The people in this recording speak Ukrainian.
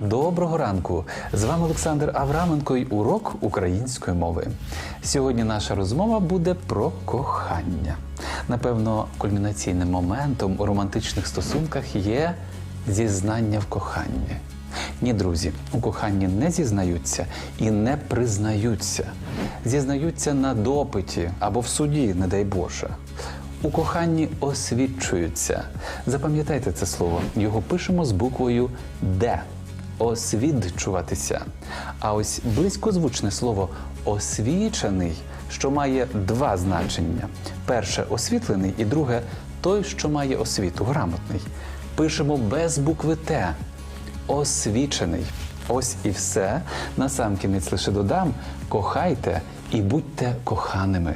Доброго ранку! З вами Олександр Авраменко й урок української мови. Сьогодні наша розмова буде про кохання. Напевно, кульмінаційним моментом у романтичних стосунках є зізнання в коханні. Ні, друзі, у коханні не зізнаються і не признаються. Зізнаються на допиті або в суді, не дай Боже. У коханні освідчуються. Запам'ятайте це слово. Його пишемо з буквою Д. Освідчуватися. А ось близькозвучне слово освічений, що має два значення: перше освітлений, і друге той, що має освіту, грамотний. Пишемо без букви Т. Освічений. Ось і все. Насамкінець лише додам: кохайте і будьте коханими.